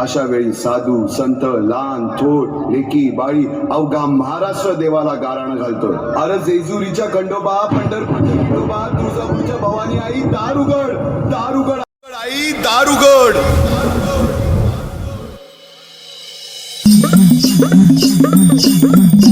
अशा वेळी साधू संत लहान थोर लेकी बाळी अवघा महाराष्ट्र देवाला गाराणं घालतोय अरे जेजुरीच्या खंडोबा पंढरपूरच्या खंडोबा तुळजापूरच्या भवानी आई दारुगड दारुगड आई दारुगड you.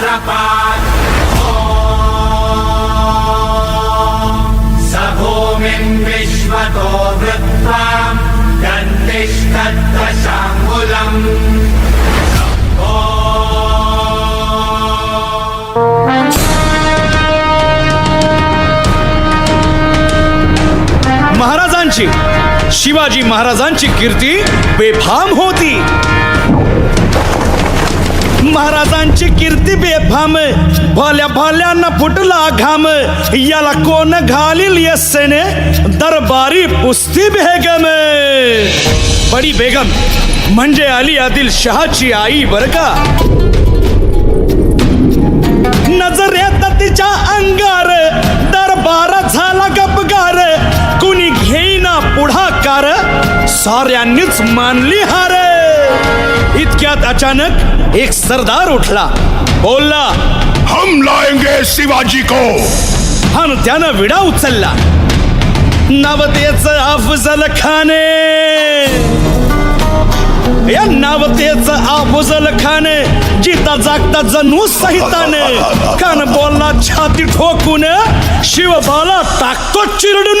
सहस्रपात् स भूमिम् विश्वतो वृत्त्वा दन्तिष्ठद्दशाङ्गुलम् महाराजांची शिवाजी महाराजांची कीर्ती बेफाम होती. महाराजांची कीर्ती बेफाम भल्या भल्यांना फुटला घाम. याला कोण घालील यस्सेने दरबारी पुस्ती बेगम. बडी बेगम म्हणजे अली आदिल शहाची आई बर का? नजर येत तिच्या अंगार दरबार झाला गपगार. कुणी घेईना पुढाकार साऱ्यांनीच मानली हार. इतक्यात अचानक एक सरदार उठला. बोलला हम लाएंगे शिवाजी को। आणि त्यानं विडा उचलला. नवतेच अफजल खाने. या नावतेच अफजल खान जिता जागता जणू सहिताने कान बोलला छाती ठोकून शिवबाला टाकतो चिरडून.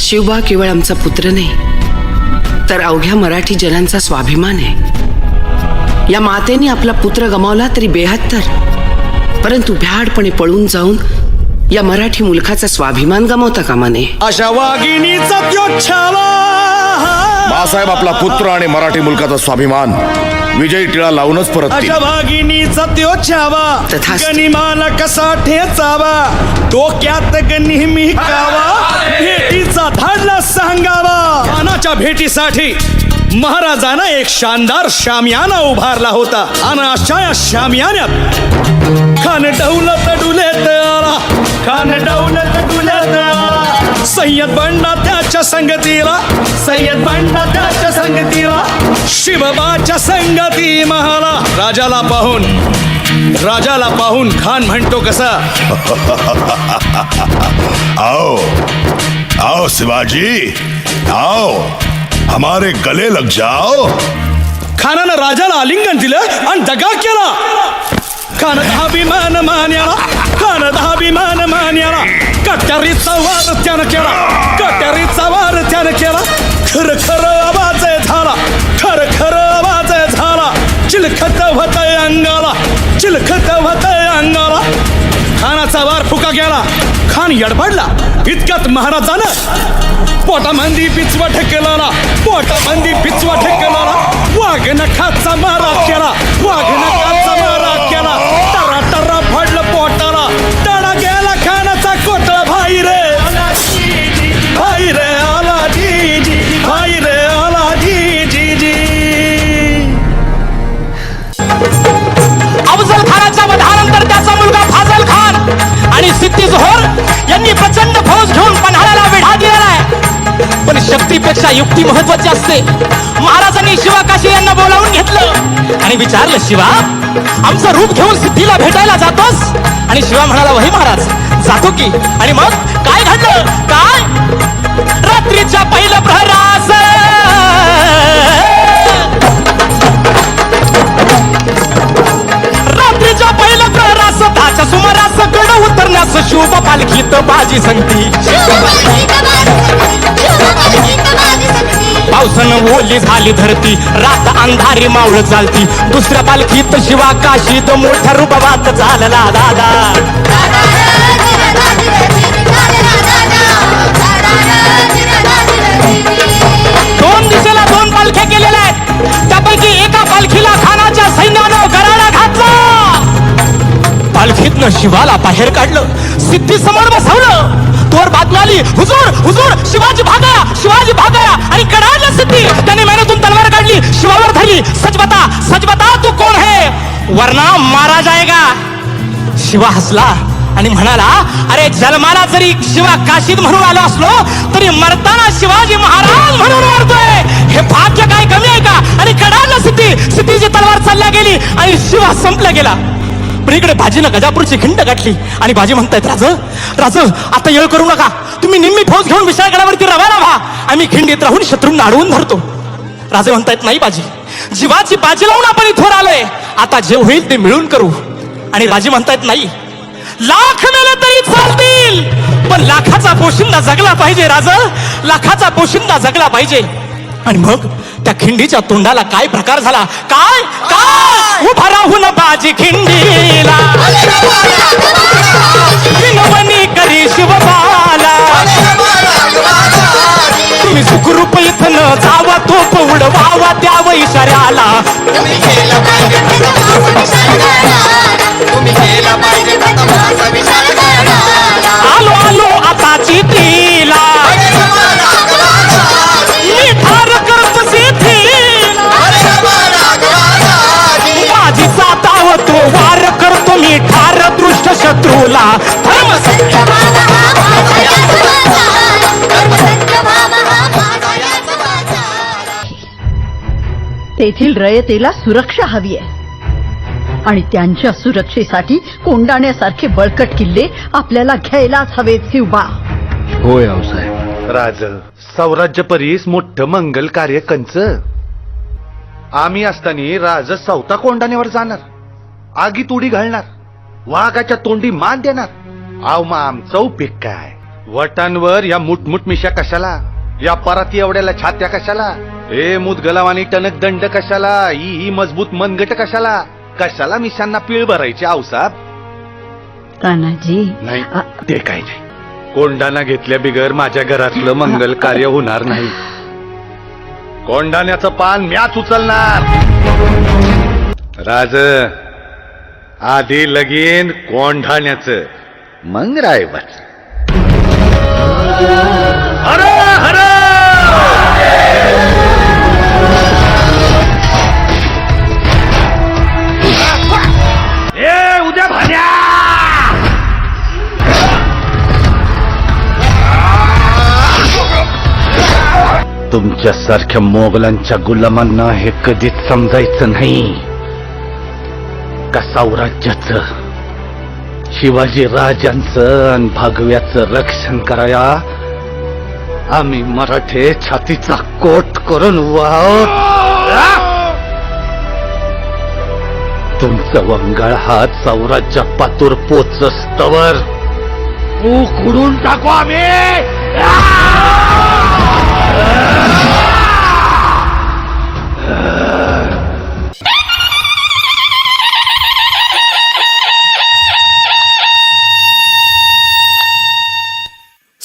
शिवबा केवळ आमचा पुत्र नाही तर अवघ्या मराठी जनांचा स्वाभिमान आहे. या मातेने आपला पुत्र गमावला तरी बेहत्तर परंतु भ्याडपणे पळून जाऊन या मराठी मुलखाचा स्वाभिमान गमावता कामा नये. अशा वाघिणीचा बाळासाहेब आपला पुत्र आणि मराठी मुलकाचा स्वाभिमान. विजयी टिळा लावूनच परत अशा वाघिणीचा त्यो छावा तथास्तु. गनिमाला कसा ठेचावा? डोक्यात ग नेहमी कावा भेटीचा धाडला सांगावा. कानाच्या भेटीसाठी महाराजांना एक शानदार शामियाना उभारला होता. आणि अशा या शामियान्यात खान डौलत डुलेत आला. खान डौलत डुलेत आला. सय्यद बंडा त्याच्या संगतीला. सय्यद बंडा त्याच्या संगतीला. शिवबाच्या संगती महाला. राजाला पाहून राजाला पाहून खान म्हणतो कसा? आओ आओ शिवाजी आओ हमारे गले लग जाओ. खानानं राजाला आलिंगन दिलं आणि दगा केला. खान अभिमान मान्याला खान धाभिमान मान्याला. कट्यारीचा वार त्यानं केला कट्यारीचा वार त्यानं केला. खर खर आवाज झाला खर खर आवाज झाला. चिलखत होत अंगाला चिलखत होत अंगाला. खानाचा वार फुका गेला खान यडबडला इतक्यात महाराजानं पोटामंदी पिचवा ठेकलाला पोटामंदी पिचवा ठेकलाला वाघ नखाचा मारा केला वाघ नखा आणि सिद्धी जोहर यांनी प्रचंड फौज घेऊन पन्हाळ्याला वेढा दिलेला आहे. पण शक्तीपेक्षा युक्ती महत्वाची असते. महाराजांनी शिवा काशी यांना बोलावून घेतलं. आणि विचारलं शिवा आमचं रूप घेऊन सिद्धीला भेटायला जातोस? आणि शिवा म्हणाला वही महाराज जातो की. आणि मग काय घडलं? काय? रात्रीच्या पहिलं प्रहरास सुमारास गड उतरण्यास शुभ पालखीत बाजी संगती पावसानं ओली झाली धरती रात अंधारी मावळ चालती. दुसऱ्या पालखीत शिवा काशीत मोठ्या रूपवात चालला दादा. दोन दिशेला दोन पालख्या केलेल्या न शिवाला बाहेर काढलं. सिद्धी समोर बसवलं. तोर बातमी आली हुजूर हुजूर शिवाजी भागया शिवाजी भागया. आणि कडाडलं सिद्धी. त्याने मेहनतून तलवार काढली शिवावर धरली. सच बता सच बता तू कोण है? वरना मारा जाएगा शिवा हसला आणि म्हणाला अरे जन्माला जरी शिवा काशीत म्हणून आलो असलो तरी मरताना शिवाजी महाराज म्हणून मरतोय. हे भाग्य काय कमी आहे का? आणि कडाडलं सिद्धी. सिद्धीची तलवार चालल्या गेली आणि शिवा संपला गेला. पण इकडे भाजीनं गजापूरची खिंड गाठली. आणि भाजी म्हणतायत राज राज आता येळ करू नका. तुम्ही निम्मी फौज घेऊन विशाळगडावरती रवाना व्हा. आम्ही खिंडीत राहून शत्रूंना अडवून धरतो. राजे म्हणतायत नाही बाजी. जीवाची बाजी लावून आपण इथवर आलोय. आता जे होईल ते मिळून करू. आणि राजे म्हणतायत नाही. लाख मेले तरी चालतील पण लाखाचा पोशिंदा जगला पाहिजे राज. लाखाचा पोशिंदा जगला पाहिजे. आणि मग त्या खिंडीच्या तोंडाला काय प्रकार झाला? काय? काय? उभा राहून बाजी खिंडीला. विनवणी करी शिवबाला. तुम्ही सुखरूप इथन जावा तोप उडवावा द्याव इशाऱ्याला आलो तेथील रयतेला सुरक्षा हवी आहे. आणि त्यांच्या सुरक्षेसाठी कोंडाण्यासारखे बळकट किल्ले आपल्याला घ्यायलाच हवेत शिवबा होय आऊसाहेब राज सौराज्य परीस मोठं मंगल कार्य कंच. आम्ही असताना राज सवता कोंडाण्यावर जाणार. आगीत उडी घालणार. वाघाच्या तोंडी मान देणार. आव मग आमचं उपयोग काय? वटांवर या मुठमुठ मिशा कशाला? या पराती एवढ्याला छात्या कशाला? ए मुदगलाव आणि टणक दंड कशाला? ही ही मजबूत मनगट कशाला? कशाला मिशांना पीळ भरायची आऊसाहेब तानाजी नाही आ- ते काही नाही. कोंडाणा घेतल्या बिगर माझ्या घरातलं मंगल कार्य होणार नाही. कोंडाण्याचं पान म्याच उचलणार. राज आधी लगीन कोंढाण्याचं. मग रायवर तुमच्यासारख्या मोगलांच्या गुलामांना हे कधीच समजायचं नाही. का साम्राज्याचं शिवाजी राजांचं आणि भागव्याचं रक्षण कराया. आम्ही मराठे छातीचा कोट करून वाहत तुमचं वंगाळ हा चौराच्या पातूर पोचस्तवर. उकडून टाकू आम्ही.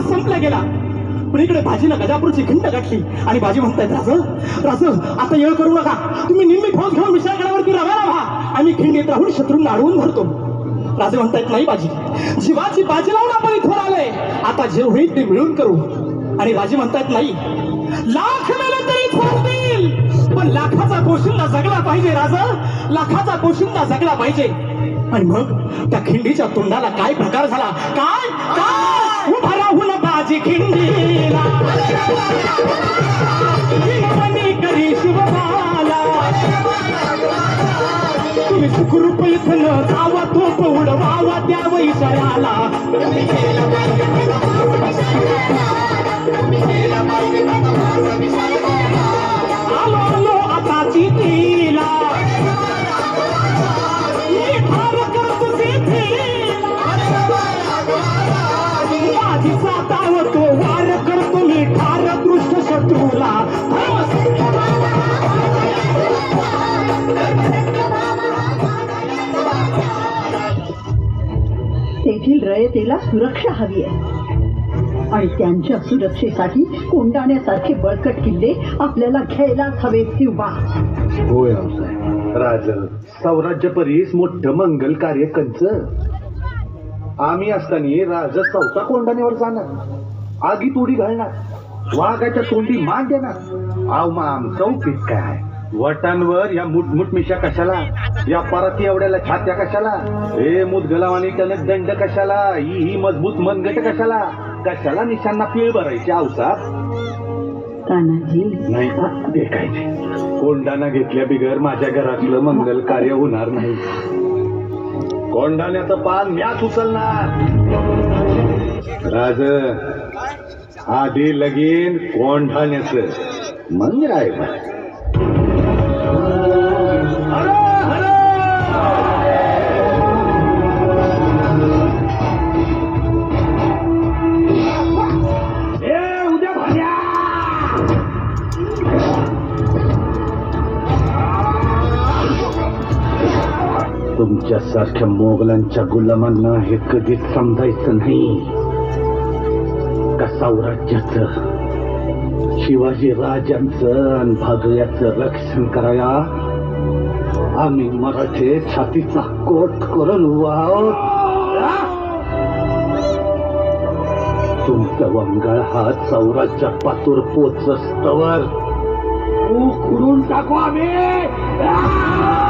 आणि संपला गेला. पण इकडे भाजीनं गजापूरची खिंड गाठली आणि भाजी म्हणतायत राज राज आता येळ करू नका. तुम्ही निम्मी फौज घेऊन विशाळगडावरती रवाना व्हा. आम्ही खिंडीत राहून शत्रूंना अडवून धरतो. राजे म्हणतायत नाही बाजी जीवाची बाजी लावून आपण इथवर आलोय. आता जे होईल ते मिळून करू. आणि बाजी म्हणतायत नाही. लाख मेले तरी चालतील पण लाखाचा पोशिंदा जगला पाहिजे राज. लाखाचा पोशिंदा जगला पाहिजे. आणि मग त्या खिंडीच्या तोंडाला काय प्रकार झाला? काय? काय? गावाची खिंडीला करी शिवबाला तुम्ही सुखरूप इथलं जावा तोप त्या वैशाला सुरक्षा हवी आहे. आणि त्यांच्या सुरक्षेसाठी कोंडाण्यासारखे बळकट किल्ले आपल्याला घ्यायलाच हवेत किंवा? होय राज सौराज्य परीस मोठं मंगल कार्य कंच. आम्ही असताना राजा चौथा कोंडाण्यावर जाणार. आगीत उडी घालणार. वाघाच्या तोंडी मान देणार. आव मा आमचा उपयोग काय आहे? वटांवर या मुठमुठ मिशा कशाला? या पराती एवढ्याला छात्या कशाला? हे मुदगलावानी टनक दंड कशाला? ही ही मजबूत मनगट कशाला? कशाला निशांना पीळ भरायची आवसात तानाजी. नाही. कोंडाणा घेतल्या बिगर माझ्या घरातलं मंगल कार्य होणार नाही. कोंडाण्याचं पान म्याच उचलणार. राज आधी लगीन कोंढाण्याचं. मंदिर आहे तुमच्यासारख्या मोगलांच्या गुलामांना हे कधीच समजायचं नाही. का साम्राज्याचं शिवाजी राजांचं आणि भागल्याचं रक्षण कराया आम्ही मराठे छातीचा कोट करून वाव तुमचा वंगाळ हा सौराच्या पातूर पोचस्तवर. उकरून टाकू आम्ही.